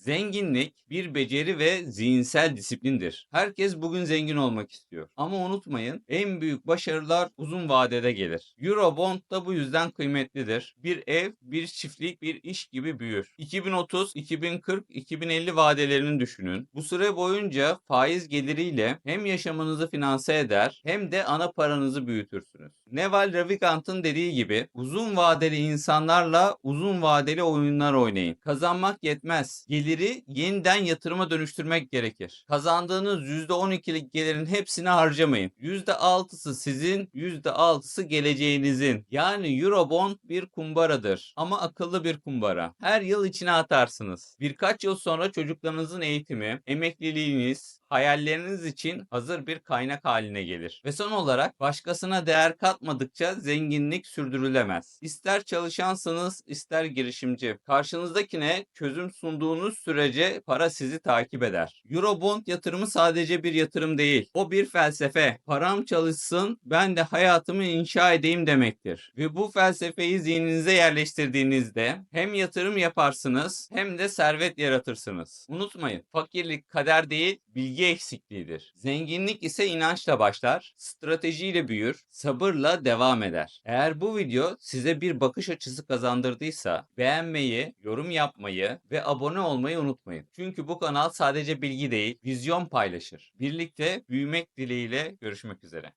Zenginlik bir beceri ve zihinsel disiplindir. Herkes bugün zengin olmak istiyor. Ama unutmayın en büyük başarılar uzun vadede gelir. Eurobond da bu yüzden kıymetlidir. Bir ev, bir çiftlik, bir iş gibi büyür. 2030, 2040, 2050 vadelerini düşünün. Bu süre boyunca faiz geliriyle hem yaşamınızı finanse eder hem de ana paranızı büyütürsünüz. Neval Ravikant'ın dediği gibi uzun vadeli insanlarla uzun vadeli oyunlar oynayın. Kazanmak yetmez. Geliri yeniden yatırıma dönüştürmek gerekir. Kazandığınız %12'lik gelirin hepsini harcamayın. %6'sı sizin, %6'sı geleceğinizin. Yani Eurobond bir kumbaradır ama akıllı bir kumbara. Her yıl içine atarsınız. Birkaç yıl sonra çocuklarınızın eğitimi, emekliliğiniz, hayalleriniz için hazır bir kaynak haline gelir. Ve son olarak başkasına değer katmadıkça zenginlik sürdürülemez. İster çalışansınız ister girişimci. Karşınızdakine çözüm sunduğunuz sürece para sizi takip eder. Eurobond yatırımı sadece bir yatırım değil. O bir felsefe. Param çalışsın ben de hayatımı inşa edeyim demektir. Ve bu felsefeyi zihninize yerleştirdiğinizde hem yatırım yaparsınız hem de servet yaratırsınız. Unutmayın fakirlik kader değil bilgi eksikliğidir. Zenginlik ise inançla başlar, stratejiyle büyür, sabırla devam eder. Eğer bu video size bir bakış açısı kazandırdıysa beğenmeyi, yorum yapmayı ve abone olmayı unutmayın. Çünkü bu kanal sadece bilgi değil, vizyon paylaşır. Birlikte büyümek dileğiyle görüşmek üzere.